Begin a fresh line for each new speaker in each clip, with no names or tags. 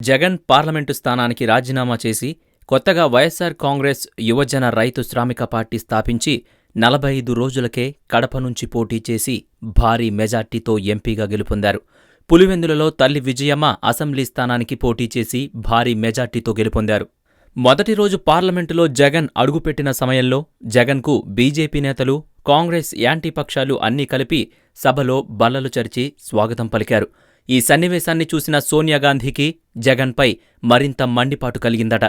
Jagan parliament స్థానానికి రాజీనామా చేసి కొత్తగా వైఎస్సార్ కాంగ్రెస్ యువజన రైతు శ్రామిక పార్టీ స్థాపించి నలభై ఐదు రోజులకే కడప నుంచి పోటీ చేసి భారీ మెజార్టీతో ఎంపీగా గెలుపొందారు. పులివెందులలో తల్లి విజయమ్మ అసెంబ్లీ స్థానానికి పోటీ చేసి భారీ మెజార్టీతో గెలుపొందారు. మొదటి రోజు పార్లమెంటులో జగన్ అడుగుపెట్టిన సమయంలో జగన్కు బీజేపీ నేతలు కాంగ్రెస్ యాంటీ పక్షాలు అన్నీ కలిపి సభలో బల్లలు చరిచి స్వాగతం పలికారు. ఈ సన్నివేశాన్ని చూసిన సోనియాగాంధీకి జగన్పై మరింత మండిపాటు కలిగిందట.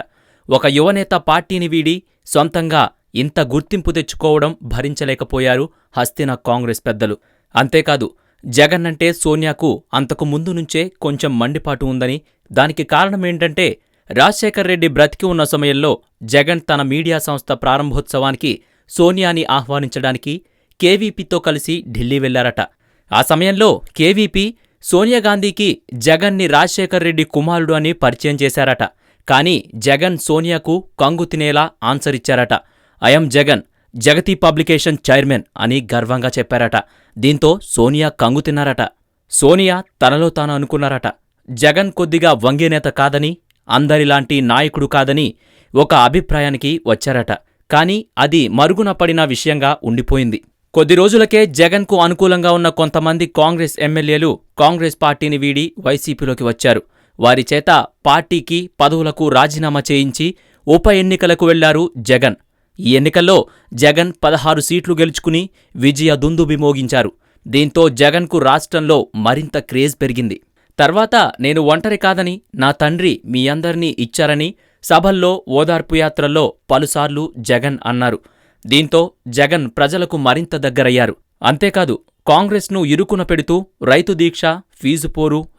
ఒక యువనేత పార్టీని వీడి సొంతంగా ఇంత గుర్తింపు తెచ్చుకోవడం భరించలేకపోయారు హస్తిన కాంగ్రెస్ పెద్దలు. అంతేకాదు జగన్ అంటే సోనియాకు అంతకు ముందు నుంచే కొంచెం మండిపాటు ఉందని దానికి కారణమేంటంటే రాజశేఖర్ రెడ్డి బ్రతికి ఉన్న సమయంలో జగన్ తన మీడియా సంస్థ ప్రారంభోత్సవానికి సోనియాని ఆహ్వానించడానికి కేవీపీతో కలిసి ఢిల్లీ వెళ్ళారట. ఆ సమయంలో కేవీపీ సోనియాగాంధీకి జగన్ని రాజశేఖర్ రెడ్డి కుమారుడు అని పరిచయం చేశారట. కానీ జగన్ సోనియాకు కంగు తినేలా ఆన్సర్ ఇచ్చారట. I'm Jagan Jagati publication chairman అని గర్వంగా చెప్పారట. దీంతో సోనియా కంగు తిన్నారట. సోనియా తనలో తాను అనుకున్నారట. జగన్ కొద్దిగా వంగేనేత కాదని అందరిలాంటి నాయకుడు కాదని ఒక అభిప్రాయానికి వచ్చారట. కాని అది మరుగున పడిన విషయంగా ఉండిపోయింది. కొద్ది రోజులకే జగన్కు అనుకూలంగా ఉన్న కొంతమంది కాంగ్రెస్ ఎమ్మెల్యేలు కాంగ్రెస్ పార్టీని వీడి వైసీపీలోకి వచ్చారు. వారి చేత పార్టీకి పదవులకు రాజీనామా చేయించి ఉప ఎన్నికలకు వెళ్ళారు జగన్. ఈ ఎన్నికల్లో జగన్ పదహారు సీట్లు గెలుచుకుని విజయ దుందుబి మోగించారు దీంతో జగన్కు రాష్ట్రంలో మరింత క్రేజ్ పెరిగింది. తర్వాత నేను ఒంటరి కాదని నా తండ్రి మీ అందరినీ ఇచ్చారని సభల్లో ఓదార్పు యాత్రల్లో పలుసార్లు జగన్ అన్నారు. దీంతో జగన్ ప్రజలకు మరింత దగ్గరయ్యారు. అంతేకాదు కాంగ్రెస్ను ఇరుకున పెడుతూ రైతు దీక్ష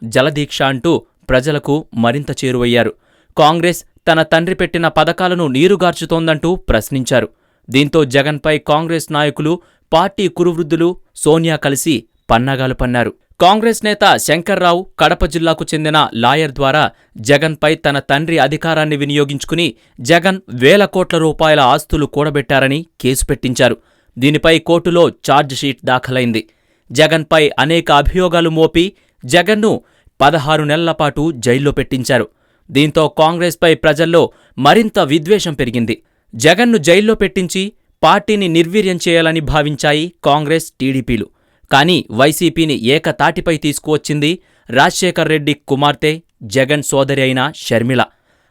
జలదీక్ష అంటూ ప్రజలకు మరింత చేరువయ్యారు. కాంగ్రెస్ తన తండ్రి పెట్టిన పథకాలను నీరుగార్చుతోందంటూ ప్రశ్నించారు. దీంతో జగన్పై కాంగ్రెస్ నాయకులు పార్టీ కురువృద్ధులు సోనియా కలిసి పన్నాగాలు పన్నారు. కాంగ్రెస్ నేత శంకర్రావు కడప జిల్లాకు చెందిన లాయర్ ద్వారా జగన్పై తన తండ్రి అధికారాన్ని వినియోగించుకుని జగన్ వేల కోట్ల రూపాయల ఆస్తులు కూడబెట్టారని కేసు పెట్టించారు. దీనిపై కోర్టులో ఛార్జిషీట్ దాఖలైంది. జగన్పై అనేక అభియోగాలు మోపి జగన్ను పదహారు నెలల పాటు జైల్లో పెట్టించారు. దీంతో కాంగ్రెస్పై ప్రజల్లో మరింత విద్వేషం పెరిగింది. జగన్ను జైల్లో పెట్టించి పార్టీని నిర్వీర్యం చేయాలని భావించాయి కాంగ్రెస్ టీడీపీలు. కానీ వైసీపీని ఏకతాటిపై తీసుకువచ్చింది రాజశేఖర్ రెడ్డి కుమార్తె జగన్ సోదరి అయిన షర్మిల.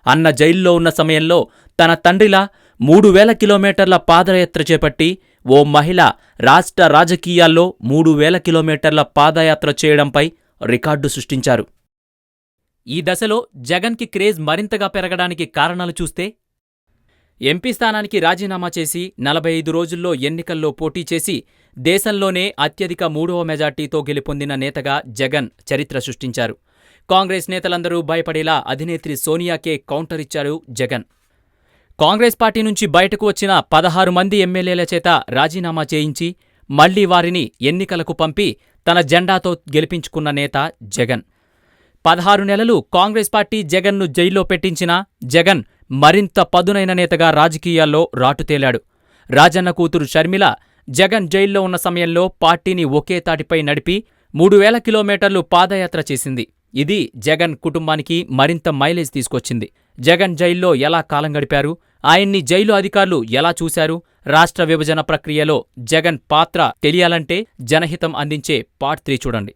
అన్న జైల్లో ఉన్న సమయంలో తన తండ్రిలా మూడు వేల కిలోమీటర్ల పాదయాత్ర చేపట్టి ఓ మహిళ రాష్ట్ర రాజకీయాల్లో మూడు వేల కిలోమీటర్ల పాదయాత్ర చేయడంపై రికార్డు సృష్టించారు. ఈ దశలో జగన్కి క్రేజ్ మరింతగా పెరగడానికి కారణాలు చూస్తే ఎంపీ స్థానానికి రాజీనామా చేసి నలభై ఐదు రోజుల్లో ఎన్నికల్లో పోటీ చేసి దేశంలోనే అత్యధిక మూడవ మెజార్టీతో గెలుపొందిన నేతగా జగన్ చరిత్ర సృష్టించారు. కాంగ్రెస్ నేతలందరూ భయపడేలా అధినేత్రి సోనియాకే కౌంటర్ ఇచ్చారు జగన్. కాంగ్రెస్ పార్టీ నుంచి బయటకు వచ్చిన పదహారు మంది ఎమ్మెల్యేల చేత రాజీనామా చేయించి మళ్ళీ వారిని ఎన్నికలకు పంపి తన జెండాతో గెలిపించుకున్న నేత జగన్. పదహారు నెలలు కాంగ్రెస్ పార్టీ జగన్ను జైల్లో పెట్టించినా జగన్ మరింత పదునైన నేతగా రాజకీయాల్లో రాటుతేలాడు రాజన్న కూతురు షర్మిల జగన్ జైల్లో ఉన్న సమయంలో పార్టీని ఒకే తాటిపై నడిపి మూడు వేల కిలోమీటర్లు పాదయాత్ర చేసింది. ఇది జగన్ కుటుంబానికి మరింత మైలేజ్ తీసుకొచ్చింది. జగన్ జైల్లో ఎలా కాలం గడిపారు? ఆయన్ని జైలు అధికారులు ఎలా చూశారు? రాష్ట్ర విభజన ప్రక్రియలో జగన్ పాత్ర తెలియాలంటే జనహితం అందించే పార్ట్ త్రీ చూడండి.